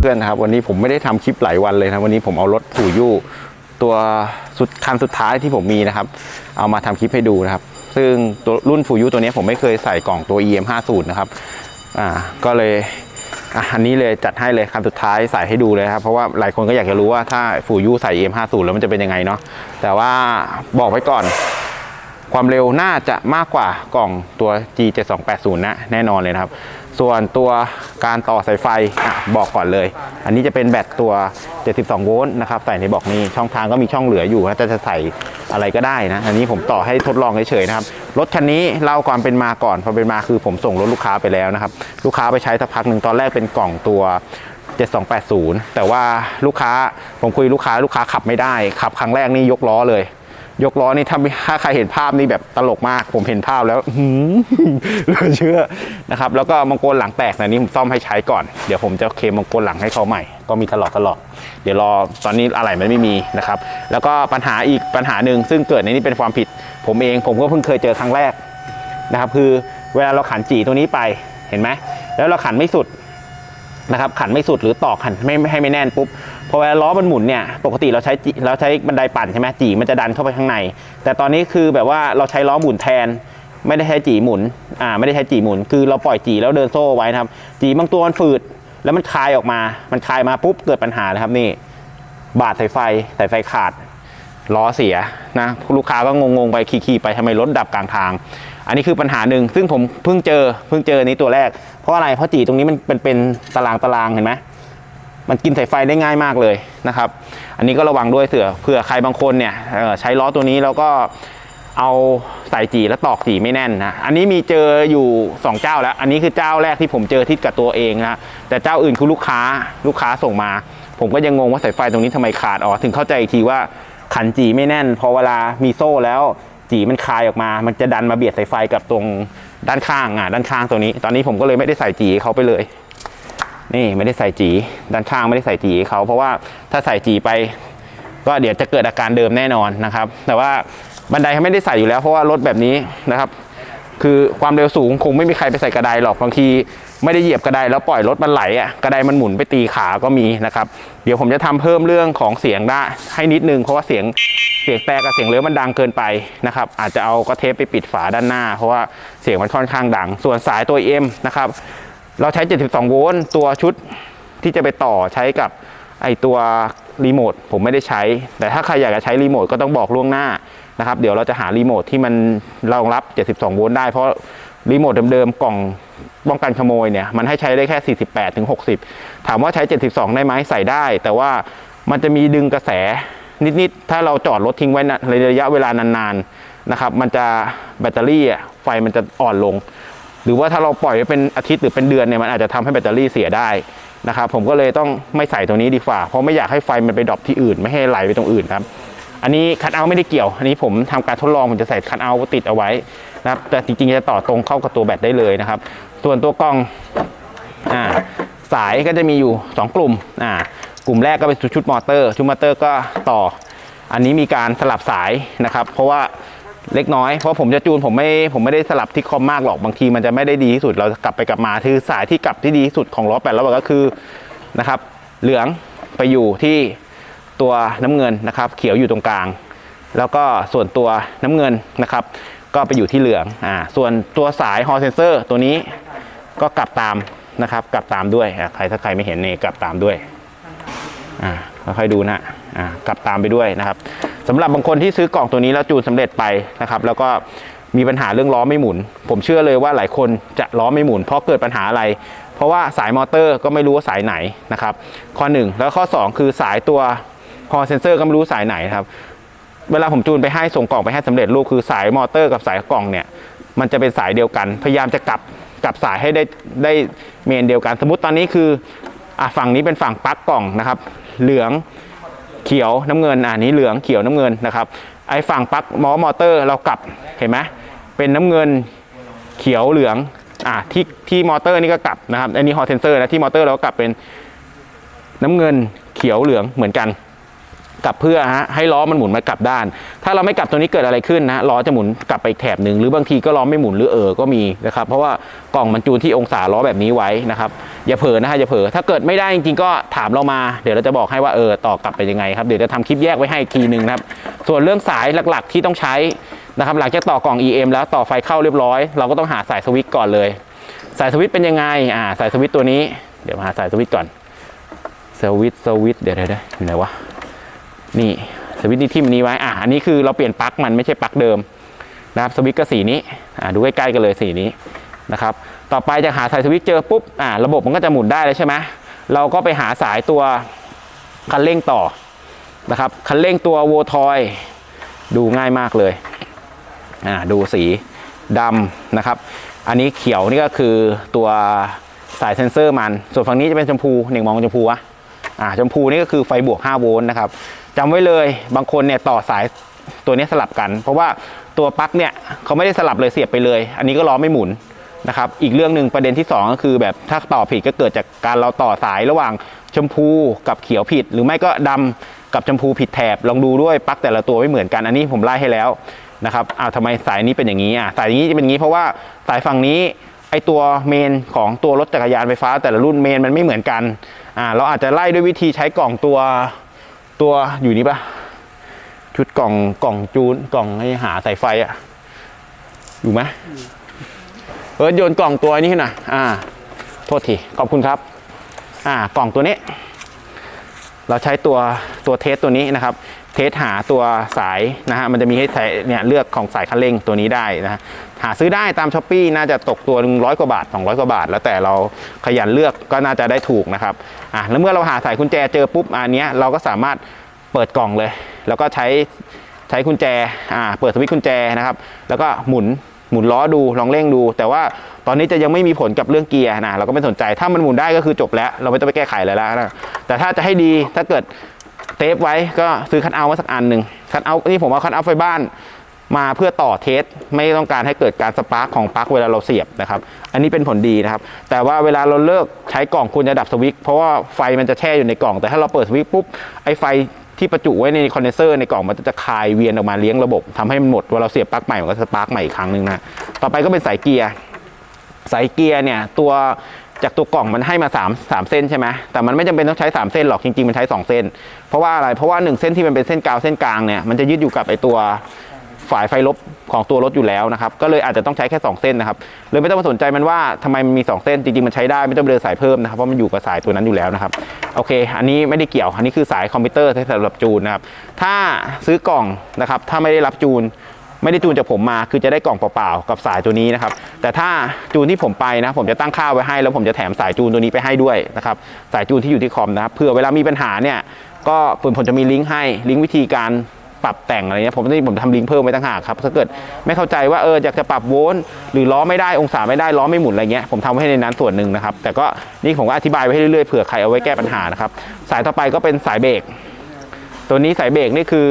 เพื่อนนะครับ วันนี้ผมไม่ได้ทำคลิปหลายวันเลยนะวันนี้ผมเอารถฟูยู่ตัวสุดคันสุดท้ายที่ผมมีนะครับ เอามาทำคลิปให้ดูนะครับ ซึ่งตัวรุ่นฟูยู่ตัวนี้ผมไม่เคยใส่กล่องตัว EM 50นะครับอ่าก็เลยอะอันนี้เลยจัดให้เลยคันสุดท้ายใส่ให้ดูเลยครับเพราะว่าหลายคนก็อยากจะรู้ว่าถ้าฟูยูใส่ EM 50แล้วมันจะเป็นยังไงเนาะแต่ว่าบอกไว้ก่อนความเร็วน่าจะมากกว่ากล่องตัว G7280 นะแน่นอนเลยนะครับ ส่วนตัวการต่อสายไฟอบอกก่อนเลย อันนี้จะเป็นแบตตัว 72 โวลต์นะครับ ใส่ในบอกนี้ช่องทางก็มีช่องเหลืออยู่นะแต่จะใส่อะไรก็ได้นะ อันนี้ผมต่อให้ทดลองเฉยๆนะครับ รถคันนี้เล่าความเป็นมาก่อนความเป็นมาคือผมส่งรถลูกค้าไปแล้วนะครับ ลูกค้าไปใช้สักพักหนึ่งตอนแรกเป็นกล่องตัว7280 แต่ว่าลูกค้าผมคุยลูกค้าลูกค้าขับไม่ได้ ขับครั้งแรกนี่ยกล้อเลย ยกล้อนี่ถ้าถ้าใครเห็นภาพนี่แบบตลกมาก ผมเห็นภาพแล้วหือเหลือเชื่อนะครับ แล้วก็มังกรหลังแตกนะนี่ผมซ่อมให้ใช้ก่อน เดี๋ยวผมจะเคลมมังกรหลังให้เขาใหม่ ก็มีตลอดตลอดเดี๋ยวรอตอนนี้อะไรมันไม่มีนะครับ แล้วก็ปัญหาอีกปัญหาหนึ่งซึ่งเกิดในนี้เป็นความผิด ผมเองผมก็เพิ่งเคยเจอครั้งแรกนะครับคือเวลาเราขันจีตัวนี้ไปเห็นไหมแล้วเราขันไม่สุดนะครับขันไม่สุดหรือตอกขันไม่ให้ไม่แน่นปุ๊บ พอเวลาล้อมันหมุนเนี่ยปกติเราใช้เราใช้บันไดปั่นใช่ไหมจีมันจะดันเข้าไปข้างใน แต่ตอนนี้คือแบบว่าเราใช้ล้อหมุนแทน ไม่ได้ใช้จีหมุนอ่าไม่ได้ใช้จีหมุน คือเราปล่อยจีแล้วเดินโซ่ไว้นะครับ จีบางตัวมันฝืดแล้วมันคลายออกมา มันคลายมาปุ๊บเกิดปัญหานะครับนี่ บาดสายไฟสายไฟขาดล้อเสียนะลูกค้าก็งงๆไปขี่ๆไปทำไมรถดับกลางทาง อันนี้คือปัญหาหนึ่งซึ่งผมเพิ่งเจอเพิ่งเจออนนี้ตัวแรกเพราะอะไรเพราะจีตรงนี้มันเป็นเป็นตารางตารางเห็นไหม มันกินสายไฟได้ง่ายมากเลยนะครับ อันนี้ก็ระวังด้วยเผื่อเผื่อใครบางคนเนี่ยใช้ล้อตัวนี้แล้วก็เอาใส่จีแล้วตอกจีไม่แน่นนะ อันนี้มีเจออยู่สองเจ้าแล้ว อันนี้คือเจ้าแรกที่ผมเจอที่กับตัวเองนะแต่เจ้าอื่นคือลูกค้าลูกค้าส่งมา ผมก็ยังงงว่าสายไฟตรงนี้ทำไมขาดอ๋อถึงเข้าใจอีกทีว่าขันจีไม่แน่น พอเวลามีโซ่แล้วจีมันคลายออกมา มันจะดันมาเบียดสายไฟกับตรงด้านข้างอะด้านข้างตัวนี้ ตอนนี้ผมก็เลยไม่ได้ใส่จีเขาไปเลย นี่ไม่ได้ใส่จีด้านข้างไม่ได้ใส่จีเขาเพราะว่าถ้าใส่จีไป ก็เดี๋ยวจะเกิดอาการเดิมแน่นอนนะครับ แต่ว่าบันไดเขาไม่ได้ใส่อยู่แล้วเพราะว่ารถแบบนี้นะครับ คือความเร็วสูงคงไม่มีใครไปใส่กระไดหรอกบางทีไม่ได้เหยียบกระไดแล้วปล่อยรถมันไหลอะกระไดมันหมุนไปตีขาก็มีนะครับ เดี๋ยวผมจะทำเพิ่มเรื่องของเสียงได้ให้นิดนึงเพราะว่าเสียงเสียงแตกกับเสียงเลื้อมันดังเกินไปนะครับ อาจจะเอากระเทปไปปิดฝาด้านหน้า เพราะว่าเสียงมันค่อนข้างดัง ส่วนสายตัว M นะครับ เราใช้ 72 โวลต์ตัวชุดที่จะไปต่อใช้กับไอตัวรีโมทผมไม่ได้ใช้ แต่ถ้าใครอยากจะใช้รีโมทก็ต้องบอกล่วงหน้านะครับ เดี๋ยวเราจะหารีโมทที่มันรองรับ 72 โวลต์ได้เพราะรีโมทเดิมๆกล่องป้องกันขโมยเนี่ยมันให้ใช้ได้แค่ 48ถึง60 ถามว่าใช้ 72 ได้ไหมใส่ได้ แต่ว่ามันจะมีดึงกระแสนิดๆ ถ้าเราจอดรถทิ้งไว้ในระยะเวลานานๆนะครับ มันจะแบตเตอรี่ไฟมันจะอ่อนลง หรือว่าถ้าเราปล่อยไว้เป็นอาทิตย์หรือเป็นเดือนเนี่ยมันอาจจะทำให้แบตเตอรี่เสียได้นะครับผมก็เลยต้องไม่ใส่ตัวนี้ดีกว่า เพราะไม่อยากให้ไฟมันไปดรอปที่อื่น ไม่ให้ไหลไปตรงอื่นครับอันนี้คัทเอาท์ไม่ได้เกี่ยว อันนี้ผมทำการทดลองผมจะใส่คัทเอาท์ติดเอาไว้นะครับแต่จริงๆจะต่อตรงเข้ากับตัวแบตได้เลยนะครับ ส่วนตัวกล้องอ่าสายก็จะมีอยู่ 2 กลุ่มอ่ากลุ่มแรกก็เป็นชุดมอเตอร์ชุดมอเตอร์ก็ต่อ อันนี้มีการสลับสายนะครับ เพราะว่า เล็กน้อยเพราะผมจะจูนผมไม่ผมไม่ได้สลับที่คอมมากหรอกบางทีมันจะไม่ได้ดีที่สุดเรากลับไปกลับมาคือสายที่กลับที่ดีที่สุดของล้อแปดล้อก็คือนะครับ เหลืองไปอยู่ที่ตัวน้ำเงินนะครับ เขียวอยู่ตรงกลาง แล้วก็ส่วนตัวน้ำเงินนะครับ ก็ไปอยู่ที่เหลืองอ่าส่วนตัวสายฮอลเซนเซอร์ตัวนี้ก็กลับตามนะครับ กลับตามด้วยใครถ้าใครไม่เห็นนี่กลับตามด้วยอ่าค่อยๆดูนะ กลับตามไปด้วยนะครับสำหรับบางคนที่ซื้อกล่องตัวนี้แล้วจูนสำเร็จไปนะครับแล้วก็มีปัญหาเรื่องล้อไม่หมุน ผมเชื่อเลยว่าหลายคนจะล้อไม่หมุน เพราะเกิดปัญหาอะไร เพราะว่าสายมอเตอร์ก็ไม่รู้ว่าสายไหนนะครับข้อหนึ่งแล้วข้อสองคือสายตัวพอเซนเซอร์ก็ไม่รู้สายไหนนครับเวลาผมจูนไปให้ส่งกล่องไปให้สำเร็จรูปคือสายมอเตอร์กับสายกล่องเนี่ยมันจะเป็นสายเดียวกัน พยายามจะกลับกลับสายให้ได้ได้เมนเดียวกัน สมมติตอนนี้คืออะฝั่งนี้เป็นฝั่งปลั๊กกล่องนะครับ เหลือง เขียวน้ำเงินอ่านี้เหลืองเขียวน้ำเงินนะครับไอ้ฝั่งปลั๊กมอมอเตอร์เรากลับเห็นไหมเป็นน้ำเงินเขียวเหลืองอะที่ที่มอเตอร์นี่ก็กลับนะครับอันนี้ฮอเทนเซอร์นะที่มอเตอร์เราก็กลับเป็นน้ำเงินเขียวเหลืองเหมือนกัน กลับเพื่อฮะให้ล้อมันหมุนมากลับด้าน ถ้าเราไม่กลับตัวนี้เกิดอะไรขึ้นนะล้อจะหมุนกลับไปอีกแถบหนึ่งหรือบางทีก็ล้อไม่หมุนหรือเออก็มีนะครับเพราะว่ากล่องมันจูนที่องศาล้อแบบนี้ไว้นะครับอย่าเผลอนะฮะอย่าเผลอถ้าเกิดไม่ได้จริงๆก็ถามเรามาเดี๋ยวเราจะบอกให้ว่าเออต่อกลับไปยังไงครับเดี๋ยวจะทำคลิปแยกไว้ให้อีกทีหนึ่งนะครับส่วนเรื่องสายหลักๆที่ต้องใช้นะครับหลังจากต่อกล่อง EM แล้วต่อไฟเข้าเรียบร้อย เราก็ต้องหาสายสวิตช์ก่อนเลย สายสวิตช์เป็นยังไงอ่าสายสวิตช์ตัวนี้เดี๋ยวมาหาสายสวิตช์ก่อนสวิตช์สวิตช์เดี๋ยวเดี๋ยวอยู่ไหนวะ นี่สวิตช์นี่ทิมนี้ไว้อะอันนี้คือเราเปลี่ยนปลั๊กมันไม่ใช่ปลั๊กเดิมนะครับสวิตช์ก็สีนี้อ่าดูใกล้ๆกันเลยสีนี้นะครับต่อไปจะหาสายสวิตช์เจอปุ๊บอ่าระบบมันก็จะหมุนได้เลยใช่ไหมเราก็ไปหาสายตัวคันเร่งต่อนะครับคันเร่งตัวโวทอยดูง่ายมากเลยอ่าดูสีดำนะครับ อันนี้เขียวนี่ก็คือตัวสายเซนเซอร์มัน ส่วนฝั่งนี้จะเป็นชมพูหนึ่งมองชมพูวะอ่าชมพูนี่ก็คือไฟบวก 5 โวลต์นะครับ จำไว้เลย บางคนเนี่ยต่อสายตัวนี้สลับกัน เพราะว่าตัวปลั๊กเนี่ยเขาไม่ได้สลับเลยเสียบไปเลย อันนี้ก็ล้อไม่หมุนนะครับ อีกเรื่องหนึ่งประเด็นที่ 2 ก็คือแบบถ้าต่อผิดก็เกิดจากการเราต่อสายระหว่างชมพูกับเขียวผิด หรือไม่ก็ดำกับชมพูผิดแถบลองดูด้วยปลั๊กแต่ละตัวไม่เหมือนกันอันนี้ผมไล่ให้แล้วนะครับอ้าวทำไมสายนี้เป็นอย่างนี้อะสายนี้จะเป็นอย่างนี้เพราะว่าสายฝั่งนี้ไอตัวเมนของตัวรถจักรยานไฟฟ้าแต่ละรุ่นเมนมันไม่เหมือนกันอ่าเราอาจจะไล่ด้วยวิธีใช้กล่องตัว ตัวอยู่นี่ปะชุดกล่องกล่องจูนกล่องให้หาสายไฟอะอยู่ไหมเออโยนกล่องตัวนี้ขึ้นหน่อยอ่า โทษทีขอบคุณครับ อ่ากล่องตัวนี้ เราใช้ตัวตัวเทสตัวนี้นะครับเท สหาตัวสายนะฮะมันจะมีให้เนี่ยเลือกของสายคันเร่งตัวนี้ได้นะฮะหาซื้อได้ตามช้อปปีน่าจะตกตัวหนึ่งร้อยกว่าบาท 200 กว่าบาท แล้วแต่เราขยันเลือกก็น่าจะได้ถูกนะครับอะแล้วเมื่อเราหาสายกุญแจเจอปุ๊บอันเนี้ยเราก็สามารถเปิดกล่องเลย แล้วก็ใช้ใช้กุญแจอ่าเปิดสวิตช์กุญแจนะครับ แล้วก็หมุนหมุนล้อดูลองเร่งดู แต่ว่าตอนนี้จะยังไม่มีผลกับเรื่องเกียร์นะเราก็ไม่สนใจถ้ามันหมุนได้ก็คือจบแล้ว เราไม่ต้องไปแก้ไขอะไรแล้วนะแต่ถ้าจะให้ดีถ้าเกิด เทปไว้ก็ซื้อคันเอาท์มาสักอันหนึ่งคันเอาท์นี่ผมเอาคันเอาไฟบ้านมาเพื่อต่อเทสไม่ต้องการให้เกิดการสปาร์กของปลั๊กเวลาเราเสียบนะครับ อันนี้เป็นผลดีนะครับ แต่ว่าเวลาเราเลิกใช้กล่องควรจะดับสวิตช์เพราะว่าไฟมันจะแช่อยู่ในกล่อง แต่ถ้าเราเปิดสวิตช์ปุ๊บไอ้ไฟที่ประจุไว้ในคอนเดนเซอร์ในกล่องมันจะคายเวียนออกมาเลี้ยงระบบทำให้มันหมดเวลาเราเสียบปลั๊กใหม่มันก็สปาร์กใหม่อีกครั้งหนึ่งนะต่อไปก็เป็นสายเกียร์สายเกียร์เนี่ยตัว จากตัวกล่องมันให้มา3 3เส้นใช่ไหมแต่มันไม่จำเป็นต้องใช้ 3 เส้นหรอกจริงๆมันใช้ 2 เส้น เพราะว่าอะไรเพราะว่า 1 เส้นที่มันเป็นเส้นกาวเส้นกลางเนี่ยมันจะยึดอยู่กับไอตัวฝายไฟลบของตัวรถอยู่แล้วนะครับก็เลยอาจจะต้องใช้แค่ 2 เส้นนะครับเลยไม่ต้องมาสนใจมันว่าทำไมมันมี 2 เส้นจริงๆมันใช้ได้ไม่ต้องเดินสายเพิ่มนะครับเพราะมันอยู่กับสายตัวนั้นอยู่แล้วนะครับโอเค อันนี้ไม่ได้เกี่ยวอันนี้คือสายคอมพิวเตอร์สำหรับจูนนะครับถ้าซื้อกล่องนะครับถ้าไม่ได้รับจูน ไม่ได้จูนจากผมมาคือจะได้กล่องเปล่าๆกับสายตัวนี้นะครับ แต่ถ้าจูนที่ผมไปนะผมจะตั้งค่าไว้ให้ แล้วผมจะแถมสายจูนตัวนี้ไปให้ด้วยนะครับสายจูนที่อยู่ที่คอมนะครับเผื่อเวลามีปัญหาเนี่ยก็ผมจะมีลิงก์ให้ลิงก์วิธีการปรับแต่งอะไรเงี้ยผมนี่ผมทำลิงก์เพิ่มไว้ตั้งหากครับถ้าเกิดไม่เข้าใจว่าเอออยากจะปรับโวลต์หรือล้อไม่ได้องศาไม่ได้ล้อไม่หมุนอะไรเงี้ยผมทำไว้ให้ในนั้นส่วนหนึ่งนะครับ แต่ก็นี่ผมก็อธิบายไว้ให้เรื่อยๆเผื่อใครเอาไว้แก้ปัญหานะครับสายต่อไปก็เป็นสายเบรกตัวนี้สายเบรกนี่คือ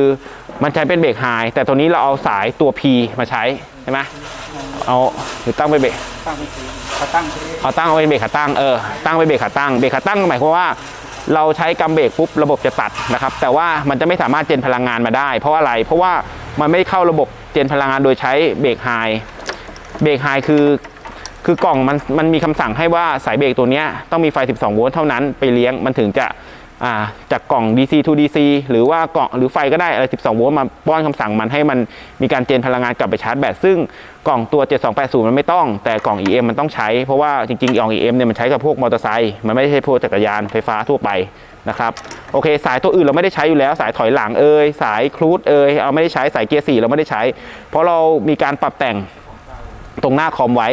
มันใช้เป็นเบรกไฮแต่ตัวนี้เราเอาสายตัว P มาใช้ใช่ไหมเอาหรือตั้งไปเบรกตั้งเป็นสีเขาตั้งที่เอาตั้งเอาไว้เบรกขาตั้งเออตั้งไว้เบรกขาตั้งเบรกขาตั้งหมายความว่าเราใช้กำเบรกปุ๊บระบบจะตัดนะครับ แต่ว่ามันจะไม่สามารถเจนพลังงานมาได้ เพราะอะไร เพราะว่ามันไม่เข้าระบบเจนพลังงานโดยใช้เบรกไฮเบรกไฮคือคือกล่องมันมันมีคำสั่งให้ว่าสายเบรกตัวเนี้ยต้องมีไฟ 12 โวลต์เท่านั้นไปเลี้ยงมันถึงจะอ่า จากกล่อง DC to DC หรือว่ากล่องหรือไฟก็ได้อะไร 12 โวลต์มาป้อนคำสั่งมันให้มันมีการเจนพลังงานกลับไปชาร์จแบตซึ่งกล่องตัว 7280 มันไม่ต้อง แต่กล่อง EM มันต้องใช้เพราะว่าจริงๆกล่อง EM เนี่ยมันใช้กับพวกมอเตอร์ไซค์มันไม่ใช่พวกจักรยานไฟฟ้าทั่วไปนะครับโอเค สายตัวอื่นเราไม่ได้ใช้อยู่แล้ว สายถอยหลังเอ่ยสายครูดเอ่ยเอาไม่ได้ใช้สายเกียร์4เราไม่ได้ใช้ เพราะเรามีการปรับแต่งตรงหน้าคอมไว้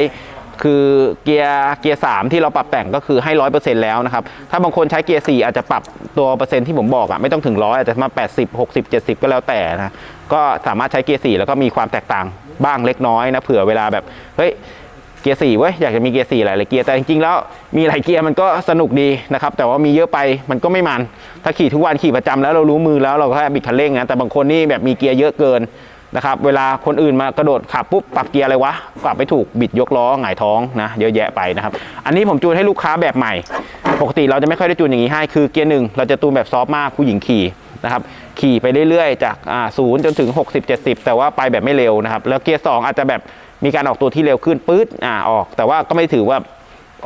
คือเกียร์เกียร์สามที่เราปรับแต่งก็คือให้ร้อยเปอร์เซ็นต์แล้วนะครับ ถ้าบางคนใช้เกียร์สี่อาจจะปรับตัวเปอร์เซ็นต์ที่ผมบอกอะไม่ต้องถึงร้อยอาจจะมาแปดสิบหกสิบเจ็ดสิบก็แล้วแต่นะก็สามารถใช้เกียร์สี่แล้วก็มีความแตกต่างบ้างเล็กน้อยนะเผื่อเวลาแบบเฮ้ยเกียร์สี่เว้ยอยากจะมีเกียร์สี่หลายๆเกียร์แต่จริงๆแล้วมีหลายเกียร์มันก็สนุกดีนะครับแต่ว่ามีเยอะไปมันก็ไม่มัน ถ้าขี่ทุกวันขี่ประจำแล้วเรารู้มือแล้วเราก็แค่บิดคันเร่งนะแต่บางคนนี่แบบมีเกียร์เยอะเกิน นะครับเวลาคนอื่นมากระโดดขับปุ๊บปรับเกียร์อะไรวะปรับไม่ถูกบิดยกล้อหงายท้องนะเยอะแยะไปนะครับอันนี้ผมจูนให้ลูกค้าแบบใหม่ ปกติเราจะไม่ค่อยได้จูนอย่างนี้ให้คือเกียร์หนึ่งเราจะจูนแบบซอฟต์มากผู้หญิงขี่นะครับขี่ไปเรื่อยๆ จากศูนย์จนถึง 60 70 แต่ว่าไปแบบไม่เร็วนะครับแล้วเกียร์สองอาจจะแบบมีการออกตัวที่เร็วขึ้นปื๊ดอ่าออก แต่ว่าก็ไม่ถือว่า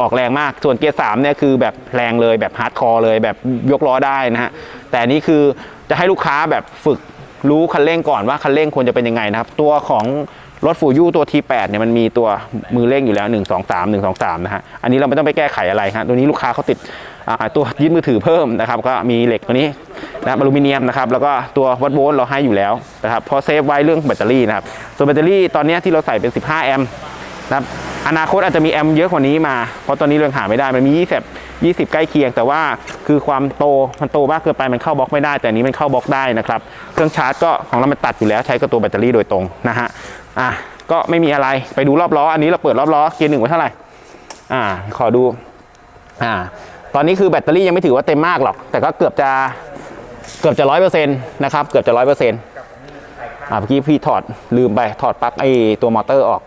ออกแรงมากส่วนเกียร์สามเนี่ยคือแบบแรงเลยแบบฮาร์ดคอร์เลยแบบยกล้อได้นะฮะแต่นนี้คือจะให้ลูกค้าแบบฝึก รู้คันเร่งก่อนว่าคันเร่งควรจะเป็นยังไงนะครับ ตัวของรถฟูยูตัว T8 เนี่ยมันมีตัวมือเร่งอยู่แล้ว 1 2 3 1 2 3 นะฮะ อันนี้เราไม่ต้องไปแก้ไขอะไรฮะตัวนี้ลูกค้าเขาติดตัวยึดมือถือเพิ่มนะครับ ก็มีเหล็กตัวนี้นะบอลูมิเนียมนะครับ แล้วก็ตัววัดโวลต์เราให้อยู่แล้วนะครับพอเซฟไว้เรื่องแบตเตอรี่นะครับ ส่วนแบตเตอรี่ตอนนี้ที่เราใส่เป็น 15 แอมป์นะครับ อนาคตอาจจะมีแอมป์เยอะกว่านี้มา เพราะตอนนี้เรายังหาไม่ได้ มันมี20 20 ใกล้เคียง แต่ว่าคือความโตมันโตมากเกินไปมันเข้าบล็อกไม่ได้ แต่นนี้มันเข้าบล็อกได้นะครับเครื่องชาร์จก็ของเรามันตัดอยู่แล้วใช้กับตัวแบตเตอรี่โดยตรงนะฮะอะก็ไม่มีอะไรไปดูรอบล้ออันนี้เราเปิดรอบล้อเกียร์หนึ่งไว้เท่าไหร่อ่าขอดูอ่าตอนนี้คือแบตเตอรี่ยังไม่ถือว่าเต็มมากหรอก แต่ก็เกือบจะเกือบจะร้อยเปอร์เซ็นต์นะครับเกือบจะร้อยเปอร์เซ็นต์อ่าเมื่อกี้พี่ถอดลืมไปถอดปลั๊กไอตัวมอเตอร์ออก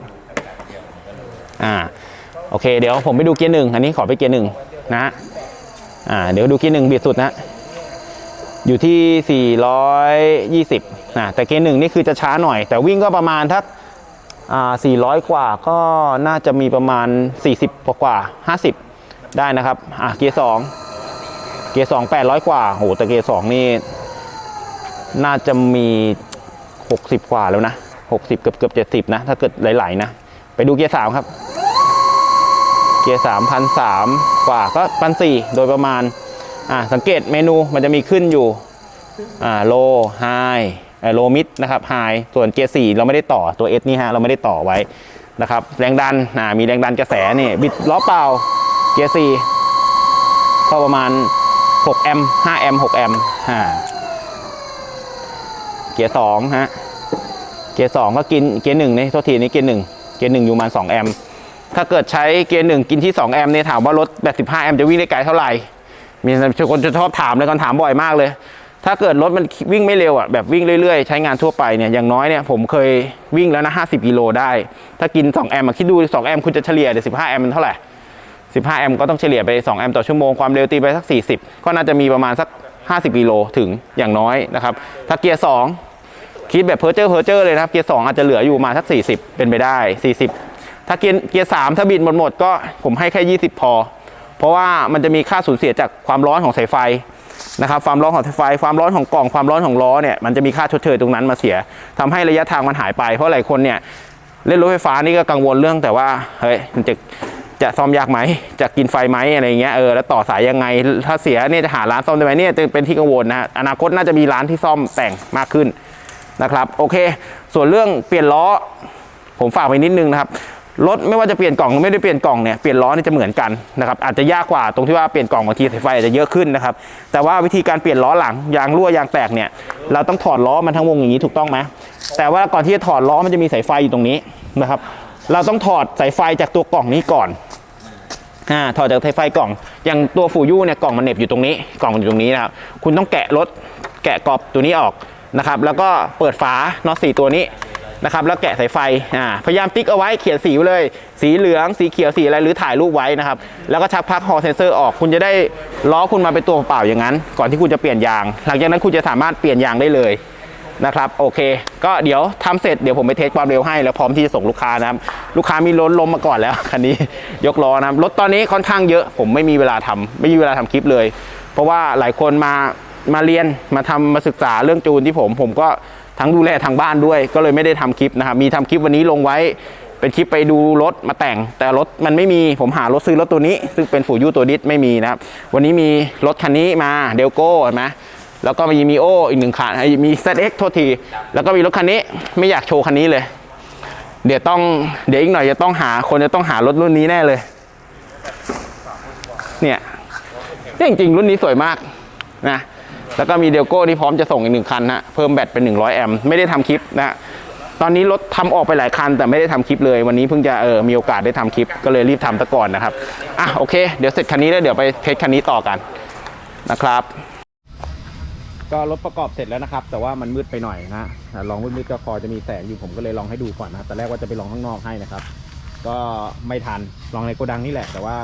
อ่าโอเค เดี๋ยวผมไปดูเกียร์หนึ่งอันนี้ขอไปเกียร์หนึ่ง นะฮะอ่าเดี๋ยวดูเกียร์หนึ่งบิดสุดนะ อยู่ที่ 420นะแต่เกียร์หนึ่งนี่คือจะช้าหน่อย แต่วิ่งก็ประมาณทักอ่า400 กว่าก็น่าจะมีประมาณ 40 กว่ากว่า 50 ได้นะครับอะเกียร์สองเกียร์สอง800 กว่าโหแต่เกียร์สองนี่น่าจะมี 60 กว่าแล้วนะ 60 เกือบเกือบ70 นะ ถ้าเกิดไหลๆนะ ไปดูเกียร์สามครับ เกียร์สามพันสามกว่าก็พันสี่โดยประมาณอ่าสังเกตเมนูมันจะมีขึ้นอยู่อ่าโลไฮโลมิดนะครับไฮส่วนเกียร์สี่เราไม่ได้ต่อตัว S นี่ฮะเราไม่ได้ต่อไว้นะครับแรงดันอ่ามีแรงดันกระแสนี่บิดล้อเปล่าเกียร์สี่ก็ประมาณ6แอมป์5แอมป์6แอมป์อ่าเกียร์สองฮะเกียร์สองก็กินเกียร์หนึ่งนี่โทษทีนี่เกียร์หนึ่งเกียร์หนึ่งอยู่ประมาณ2แอมป์ ถ้าเกิดใช้เกียร์หนึ่งกินที่ 2 แอมป์เนี่ยถามว่ารถแบบ15แอมป์จะวิ่งได้ไกลเท่าไหร่ มีคนจะชอบถามเลยกันถามบ่อยมากเลย ถ้าเกิดรถมันวิ่งไม่เร็วอะแบบวิ่งเรื่อยๆ ใช้งานทั่วไปเนี่ยอย่างน้อยเนี่ยผมเคยวิ่งแล้วนะ 50 กิโลได้ ถ้ากิน 2 แอมป์คิดดู 2 แอมป์คุณจะเฉลี่ยเดี๋ยว15 แอมป์มันเท่าไหร่ 15 แอมป์ก็ต้องเฉลี่ยไป 2 แอมป์ต่อชั่วโมงความเร็วตีไปสัก 40 ก็น่าจะมีประมาณสัก 50 กิโลถึงอย่างน้อยนะครับถ้าเกียร์สองคิดแบบเพอร์เจอร์เพอร์เจอร์เลยนะครับเกียร์สองอาจจะเหลืออยู่มาสัก 40 เป็นไปได้ 40 ถ้าเกียร์เกียร์สามถ้าบินหมดหมดก็ผมให้แค่ 20 พอ เพราะว่ามันจะมีค่าสูญเสียจากความร้อนของสายไฟนะครับความร้อนของสายไฟ ความร้อนของกล่องความร้อนของล้อเนี่ยมันจะมีค่าชดเชยตรงนั้นมาเสียทำให้ระยะทางมันหายไป เพราะหลายคนเนี่ยเล่นรถไฟฟ้านี่ก็กังวลเรื่องแต่ว่าเฮ้ยมันจะจะซ่อมยากไหมจะกินไฟไหมอะไรเงี้ยเออแล้วต่อสายยังไง ถ้าเสียเนี่ยจะหาร้านซ่อมได้ไหมเนี่ยจะเป็นที่กังวลนะฮะอนาคตน่าจะมีร้านที่ซ่อมแต่งมากขึ้นนะครับโอเค ส่วนเรื่องเปลี่ยนล้อผมฝากไปนิดนึงนะครับ รถไม่ว่าจะเปลี่ยนกล่องหรือไม่ได้เปลี่ยนกล่องเนี่ยเปลี่ยนล้อนี่จะเหมือนกันนะครับอาจจะยากกว่าตรงที่ว่าเปลี่ยนกล่องบางทีสายไฟอาจจะเยอะขึ้นนะครับแต่ว่าวิธีการเปลี่ยนล้อหลังยางรั่วยางแตกเนี่ยเราต้องถอดล้อมันทั้งวงอย่างนี้ถูกต้องไหมแต่ว่าก่อนที่จะถอดล้อมันจะมีสายไฟอยู่ตรงนี้นะครับ เราต้องถอดสายไฟจากตัวกล่องนี้ก่อนอ่าถอดจากไฟไฟกล่อง อย่างตัวฟูยูเนี่ยกล่องมันเหน็บอยู่ตรงนี้กล่องมันอยู่ตรงนี้นะครับคุณต้องแกะรถแกะกรอบตัวนี้ออกนะครับแล้วก็เปิดฝาน็อตสี่ตัวนี้ นะครับแล้วแกะสายไฟอ่าพยายามติ๊กเอาไว้เขียนสีไว้เลย สีเหลืองสีเขียวสีอะไรหรือถ่ายรูปไว้นะครับแล้วก็ชักพักฮอเซนเซอร์ออก คุณจะได้ล้อคุณมาเป็นตัวเปล่าอย่างนั้น ก่อนที่คุณจะเปลี่ยนยาง หลังจากนั้นคุณจะสามารถเปลี่ยนยางได้เลยนะครับโอเค ก็เดี๋ยวทำเสร็จเดี๋ยวผมไปเทสความเร็วให้แล้วพร้อมที่จะส่งลูกค้านะครับลูกค้ามีล้นลมมาก่อนแล้วคันนี้ยกล้อนะครับรถตอนนี้ค่อนข้างเยอะ ผมไม่มีเวลาทำไม่มีเวลาทำคลิปเลย เพราะว่าหลายคนมามาเรียนมาทำมาศึกษาเรื่องจูนที่ผมผมก็ ทั้งดูแลทางบ้านด้วย ก็เลยไม่ได้ทำคลิปนะครับมีทำคลิปวันนี้ลงไว้เป็นคลิปไปดูรถมาแต่ง แต่รถมันไม่มีผมหารถซื้อรถตัวนี้ ซึ่งเป็นฟูยูตัวดิสไม่มีนะครับ วันนี้มีรถคันนี้มาเดลโก้เห็นไหมแล้วก็มีมีโออีกหนึ่งคันมี ZX โทษที แล้วก็มีรถคันนี้ไม่อยากโชว์คันนี้เลย เดี๋ยวต้องเดี๋ยวอีกหน่อยจะต้องหาคนจะต้องหารถรุ่นนี้แน่เลย เนี่ยจริงๆรุ่นนี้สวยมากนะ แล้วก็มีเดลโก้ที่พร้อมจะส่งอีกหนึ่งคันนะเพิ่มแบตเป็น 100 แอมป์ไม่ได้ทำคลิปนะตอนนี้รถทำออกไปหลายคัน แต่ไม่ได้ทำคลิปเลย วันนี้เพิ่งจะเออมีโอกาสได้ทำคลิปก็เลยรีบทำซะก่อนนะครับอะโอเคเดี๋ยวเสร็จคันนี้แล้วเดี๋ยวไปเทสคันนี้ต่อกันนะครับ ก็รถประกอบเสร็จแล้วนะครับ แต่ว่ามันมืดไปหน่อยนะลองมืดๆก็พอจะมีแสงอยู่ผมก็เลยลองให้ดูก่อนนะครับแต่แรกว่าจะไปลองข้างนอกให้นะครับ ก็ไม่ทันลองในโกดังนี่แหละ แต่ว่า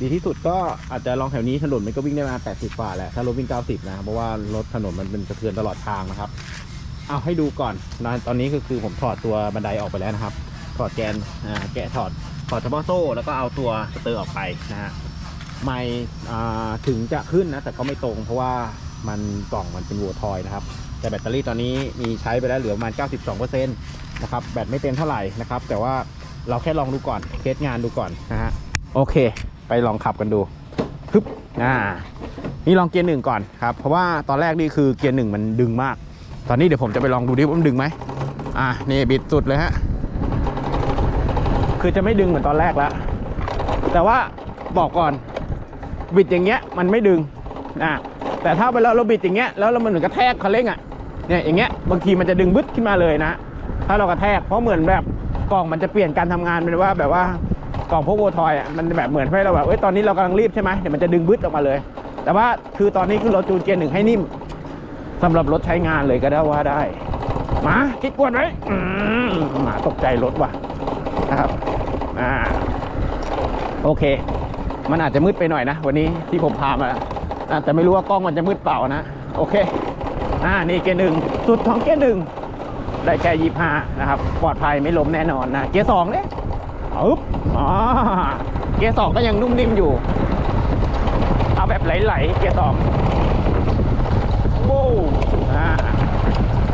ดีที่สุดก็อาจจะลองแถวนี้ถนนมันก็วิ่งได้มา 80ฝ่าแหละถ้ารถวิ่ง 90 นะครับเพราะว่ารถถนนมันเป็นสะเทือนตลอดทางนะครับ เอาให้ดูก่อนนะตอนนี้ก็คือผมถอดตัวบันไดออกไปแล้วนะครับ ถอดแกนอ่าแกะถอดถอดเฉพาะโซ่แล้วก็เอาตัวสเตอร์ออกไปนะฮะไม่ถึงจะขึ้นนะ แต่ก็ไม่ตรงเพราะว่ามันกล่องมันเป็นวัวทอยนะครับ แต่แบตเตอรี่ตอนนี้มีใช้ไปแล้วเหลือประมาณ 92%นะครับแบตไม่เต็มเท่าไหร่นะครับ แต่ว่าเราแค่ลองดูก่อนเทสงานดูก่อนนะฮะโอเค ไปลองขับกันดูฮึบอ่านี่ลองเกียร์หนึ่งก่อนครับเพราะว่าตอนแรกนี่คือเกียร์หนึ่งมันดึงมาก ตอนนี้เดี๋ยวผมจะไปลองดูดิว่ามันดึงไหมอ่านี่บิดสุดเลยฮะคือจะไม่ดึงเหมือนตอนแรกแล้วแต่ว่าบอกก่อนบิดอย่างเงี้ยมันไม่ดึงนะแต่ถ้าเวลาเราบิดอย่างเงี้ยแล้วเรามันเหมือนกระแทกคันเร่งอะเนี่ยอย่างเงี้ยบางทีมันจะดึงบึ๊ดขึ้นมาเลยนะ ถ้าเรากระแทกเพราะเหมือนแบบกล่องมันจะเปลี่ยนการทำงานเป็นว่าแบบว่า กล่องพวกโวทอยอะมันแบบเหมือนให้เราแบบเอ้ยตอนนี้เรากำลังรีบใช่ไหมเดี๋ยวมันจะดึงบึ๊ดออกมาเลย แต่ว่าคือตอนนี้คือเราจูนเกียร์หนึ่งให้นิ่มสำหรับรถใช้งานเลยก็ได้ว่าได้หมาคิดกวนไหมหมาตกใจรถว่ะนะครับอ่าโอเค มันอาจจะมืดไปหน่อยนะ วันนี้ที่ผมพามาแต่ไม่รู้ว่ากล้องมันจะมืดเปล่านะ โอเคอ่านี่เกียร์หนึ่งสุดของเกียร์หนึ่งได้แค่ยี่ห้านะครับ ปลอดภัยไม่ล้มแน่นอนนะ เกียร์สองเนี่ย อึ๊บอ๋อเกียร์สองก็ยังนุ่มนิ่มอยู่ เอาแบบไหลๆเกียร์สองโว้วอ่า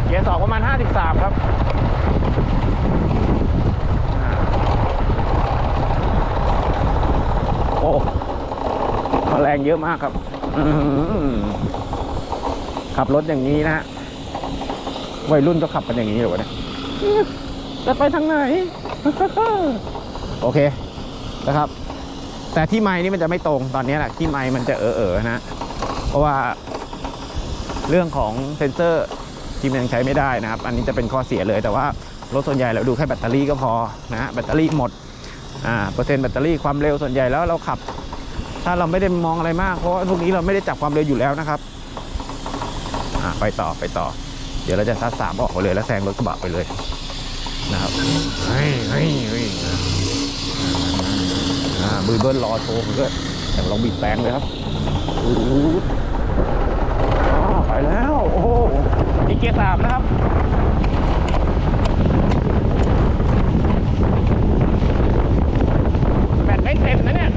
เกียร์สองประมาณ 53 ครับอ่าโอ้แรงเยอะมากครับขับรถอย่างนี้นะฮะวัยรุ่นก็ขับกันอย่างนี้เหรอวะเนี่ยจะไปทางไหน โอเคนะครับ แต่ที่ไม้นี่มันจะไม่ตรงตอนนี้แหละที่ไม้มันจะเออเออนะ เพราะว่าเรื่องของเซนเซอร์ที่มันยังใช้ไม่ได้นะครับ อันนี้จะเป็นข้อเสียเลย แต่ว่ารถส่วนใหญ่เราดูแค่แบตเตอรี่ก็พอนะแบตเตอรี่หมดอ่าเปอร์เซ็นต์แบตเตอรี่ความเร็วส่วนใหญ่แล้วเราขับ ถ้าเราไม่ได้มองอะไรมากเพราะว่าพวกนี้เราไม่ได้จับความเร็วอยู่แล้วนะครับอ่าไปต่อไปต่อ เดี๋ยวเราจะซัดสามออกไปเลยแล้วแซงรถกระบะไปเลยนะครับเฮ้ยเฮ้ยเฮ้ย มือเบิ้ลรอโชว์เลยแต่ลองบีบแปลงเลยครับไปแล้ว โอ้โหอีเกียร์สามนะครับแบตไม่เต็มนะเนี่ย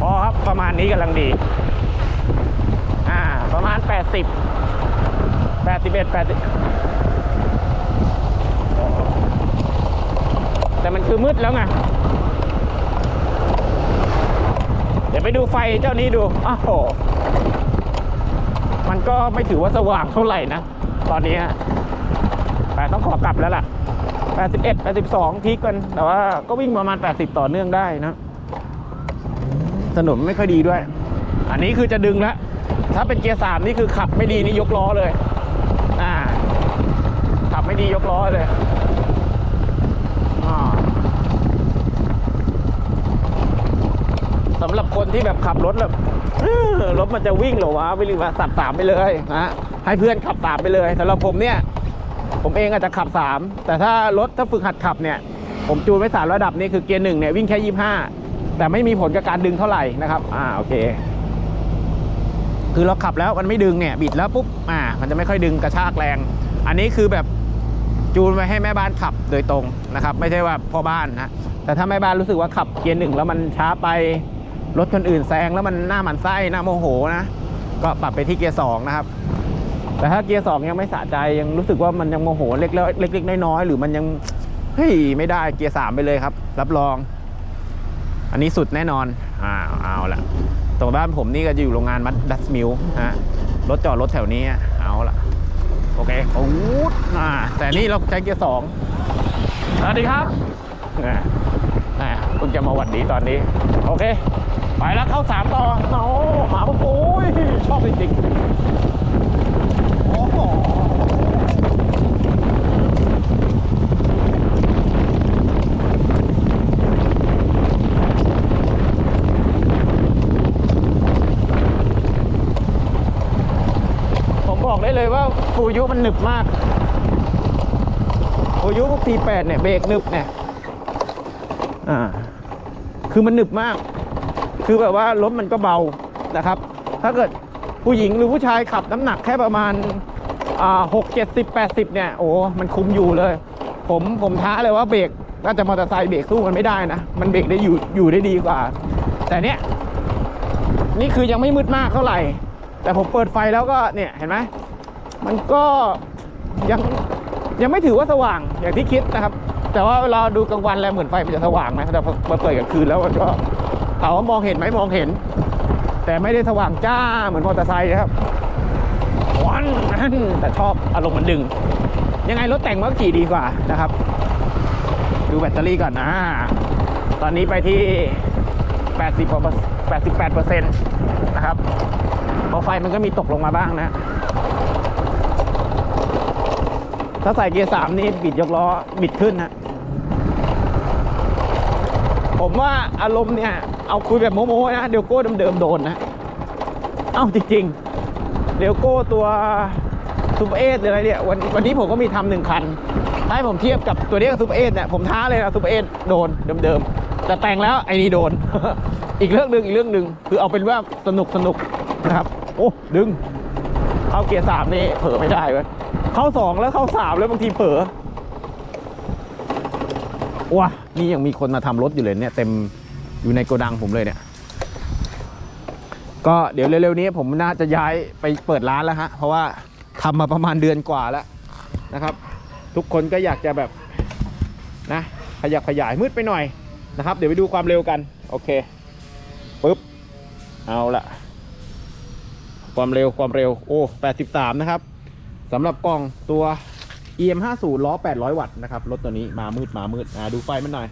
พอครับ ประมาณนี้กำลังดี อ่า ประมาณ 80 81 80แต่มันคือมืดแล้วไง เดี๋ยวไปดูไฟ เจ้านี้ดูอ้าวมันก็ไม่ถือว่าสว่างเท่าไหร่นะ ตอนนี้แต่ต้องขอกลับแล้วล่ะ 81 82พีกกัน แต่ว่าก็วิ่งประมาณ 80 ต่อเนื่องได้นะถนนไม่ค่อยดีด้วย อันนี้คือจะดึงแล้ว ถ้าเป็นเกียร์สามนี่คือขับไม่ดีนี่ยกล้อเลย อ่า ขับไม่ดียกล้อเลยอ่า สำหรับคนที่แบบขับรถแบบรถมันจะวิ่งหรอวะไม่รู้ว่าสับสามไปเลยนะให้เพื่อนขับสามไปเลยสำหรับผมเนี่ยผมเองอาจจะขับสามแต่ถ้ารถถ้าฝึกหัดขับเนี่ย ผมจูนไว้สามระดับนี่คือเกียร์หนึ่งเนี่ยวิ่งแค่ยี่ห้าแต่ไม่มีผลกับการดึงเท่าไหร่นะครับ อ่าโอเค คือเราขับแล้วมันไม่ดึงเนี่ยบิดแล้วปุ๊บอ่า มันจะไม่ค่อยดึงกระชากแรง อันนี้คือแบบจูนไว้ให้แม่บ้านขับโดยตรงนะครับ ไม่ใช่ว่าพ่อบ้านนะแต่ถ้าแม่บ้านรู้สึกว่าขับเกียร์หนึ่งแล้วมันช้าไป รถคนอื่นแซงแล้วมันหน้าหมันไส้หน้าโมโหนะ ก็ปรับไปที่เกียร์สองนะครับ แต่ถ้าเกียร์สองยังไม่สะใจยังรู้สึกว่ามันยังโมโหเล็กๆเล็กๆน้อยๆหรือมันยังเฮ้ยไม่ได้เกียร์สามไปเลยครับ รับรอง อันนี้สุดแน่นอนอ่าเอาละตรงบ้านผมนี่ก็จะอยู่โรงงานมัดดัสมิลฮะรถจอดรถแถวนี้เอาละโอเคโอ้โหอ่าแต่นี่เราใช้เกียร์สองสวัสดีครับอ่าอ่าเพิ่งจะมาหวัดดีตอนนี้ โอเค ไปแล้วเข้าสามต่อโอ้หาปุ๊โอ้ยชอบจริงๆโอ้ผมบอกได้เลยว่าฟูยุมันหนึบมากฟูยุพวกปดเนี่ยเบรกหนึบเนี่ยอ่าคือมันหนึบมาก คือแบบว่ารถมันก็เบานะครับ ถ้าเกิดผู้หญิงหรือผู้ชายขับน้ำหนักแค่ประมาณหกเจ็ดสิบแปดสิบเนี่ยโอ้มันคุมอยู่เลย ผมผมท้าเลยว่าเบรกน่าจะมอเตอร์ไซค์เบรกสู้มันไม่ได้นะ มันเบรกได้อยู่อยู่ได้ดีกว่า แต่เนี้ยนี่คือยังไม่มืดมากเท่าไหร่ แต่ผมเปิดไฟแล้วก็เนี่ยเห็นไหมมันก็ยังยังไม่ถือว่าสว่างอย่างที่คิดนะครับ แต่ว่าเวลาดูกลางวันแล้วเหมือนไฟมันจะสว่างนะแต่พอมาเปิดกลางคืนแล้วมันก็ ถามว่ามองเห็นไหมมองเห็น แต่ไม่ได้สว่างจ้าเหมือนมอเตอร์ไซค์นะครับวันนั้นแต่ชอบอารมณ์มันดึง ยังไงรถแต่งมันก็ขี่ดีกว่านะครับ ดูแบตเตอรี่ก่อนนะตอนนี้ไปที่ 80กว่า88เปอร์เซ็นต์นะครับเพราไฟมันก็มีตกลงมาบ้างนะ ถ้าใส่เกียร์สามนี่บิดยกล้อบิดขึ้นนะ ผมว่าอารมณ์เนี่ย เอาคุยแบบโม้ๆนะเดลโก้เดิมๆโดนนะ เอ้าจริงๆเดลโก้ตัวซูเปอร์เอสหรืออะไรเนี่ยวันวันนี้ผมก็มีทำหนึ่งคันถ้าให้ผมเทียบกับตัวนี้กับซูเปอร์เอสเนี่ยผมท้าเลยนะซูเปอร์เอสโดนเดิมๆแต่แต่งแล้วไอ้นี่โดน อีกเรื่องหนึ่งอีกเรื่องหนึ่งคือเอาเป็นว่าสนุกสนุกนะครับโอ้ดึง เข้าเกียร์สามนี่เผลอไม่ได้เว้ยเข้าสองแล้วเข้าสามแล้วบางทีเผลอว้านี่ยังมีคนมาทำรถอยู่เลยเนี่ยเต็ม อยู่ในโกดังผมเลยเนี่ยก็เดี๋ยวเร็วๆนี้ผมน่าจะย้ายไปเปิดร้านแล้วฮะเพราะว่าทำมาประมาณเดือนกว่าแล้วนะครับ ทุกคนก็อยากจะแบบนะขยับขยายมืดไปหน่อยนะครับ เดี๋ยวไปดูความเร็วกันโอเคปุ๊บเอาละความเร็วความเร็วโอ้83 นะครับสำหรับกล่องตัว EM 50ล้อ 800 วัตต์นะครับรถตัวนี้มามืดมามืดอ่าดูไฟมันหน่อย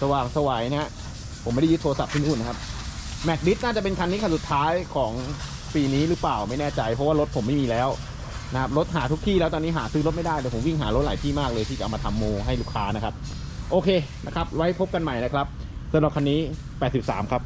สว่างสวายนะฮะ ผมไม่ได้ยึดโทรศัพท์ที่นู่นนะครับแม็กดิสน่าจะเป็นคันนี้คันสุดท้ายของปีนี้หรือเปล่าไม่แน่ใจ เพราะว่ารถผมไม่มีแล้วนะครับรถหาทุกที่แล้วตอนนี้หาซื้อรถไม่ได้เดี๋ยวผมวิ่งหารถหลายที่มากเลยที่จะเอามาทำโมให้ลูกค้านะครับ โอเคนะครับ ไว้พบกันใหม่นะครับสำหรับคันนี้ 83 ครับ